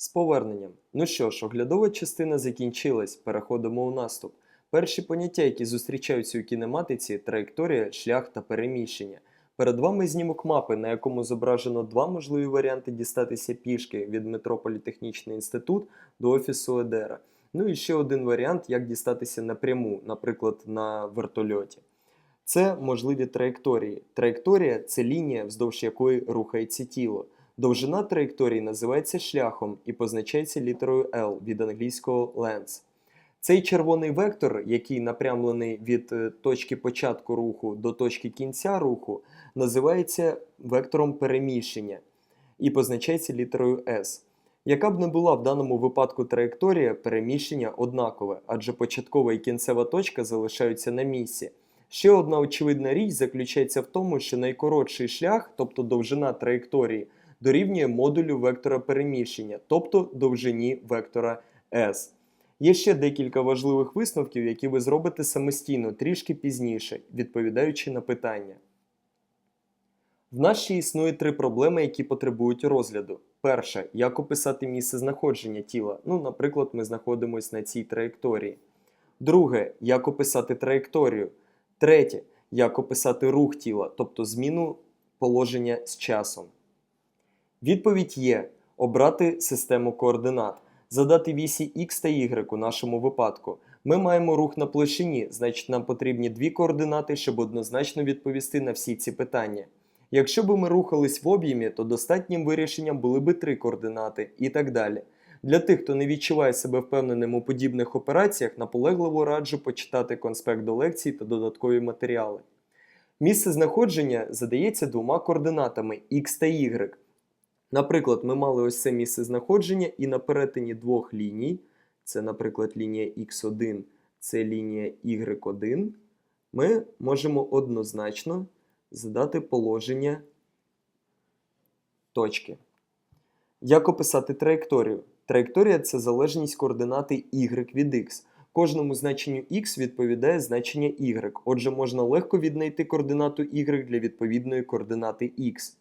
З поверненням. Ну що ж, оглядова частина закінчилась. Переходимо у наступ. Перші поняття, які зустрічаються у кінематиці, траєкторія, шлях та переміщення. Перед вами знімок мапи, на якому зображено два можливі варіанти дістатися пішки від метро Політехнічний інститут до офісу Едера. Ну і ще один варіант, як дістатися напряму, наприклад, на вертольоті. Це можливі траєкторії. Траєкторія це лінія, вздовж якої рухається тіло. Довжина траєкторії називається шляхом і позначається літерою L від англійського lens. Цей червоний вектор, який напрямлений від е, точки початку руху до точки кінця руху, називається вектором переміщення і позначається літерою S. Яка б не була в даному випадку траєкторія, переміщення однакове, адже початкова і кінцева точка залишаються на місці. Ще одна очевидна річ заключається в тому, що найкоротший шлях, тобто довжина траєкторії, дорівнює модулю вектора переміщення, тобто довжині вектора S. Є ще декілька важливих висновків, які ви зробите самостійно трішки пізніше, відповідаючи на питання. В нас ще існує три проблеми, які потребують розгляду. Перша як описати місце знаходження тіла. Ну, наприклад, ми знаходимося на цій траєкторії. Друге, як описати траєкторію. Третє, як описати рух тіла, тобто зміну положення з часом. Відповідь є: обрати систему координат, задати вісі X та Y у нашому випадку. Ми маємо рух на площині, значить нам потрібні дві координати, щоб однозначно відповісти на всі ці питання. Якщо б ми рухались в об'ємі, то достатнім вирішенням були б три координати і так далі. Для тих, хто не відчуває себе впевненим у подібних операціях, наполегливо раджу почитати конспект до лекцій та додаткові матеріали. Місце знаходження задається двома координатами x та y. Наприклад, ми мали ось це місце знаходження і на перетині двох ліній, це, наприклад, лінія x1, це лінія y1, ми можемо однозначно задати положення точки. Як описати траєкторію? Траєкторія це залежність координати y від x. Кожному значенню x відповідає значення y. Отже, можна легко віднайти координату y для відповідної координати x.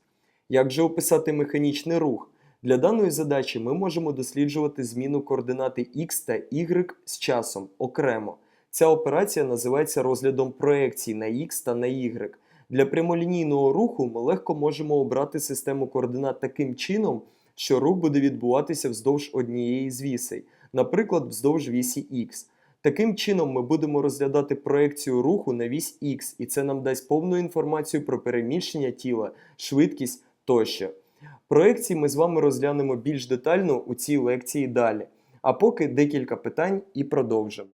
Як же описати механічний рух? Для даної задачі ми можемо досліджувати зміну координати x та y з часом окремо. Ця операція називається розглядом проекцій на x та на y. Для прямолінійного руху ми легко можемо обрати систему координат таким чином, що рух буде відбуватися вздовж однієї з вісей, наприклад, вздовж вісі X. Таким чином ми будемо розглядати проекцію руху на вісь X, і це нам дасть повну інформацію про переміщення тіла, швидкість тощо. Проекції ми з вами розглянемо більш детально у цій лекції далі. А поки декілька питань і продовжимо.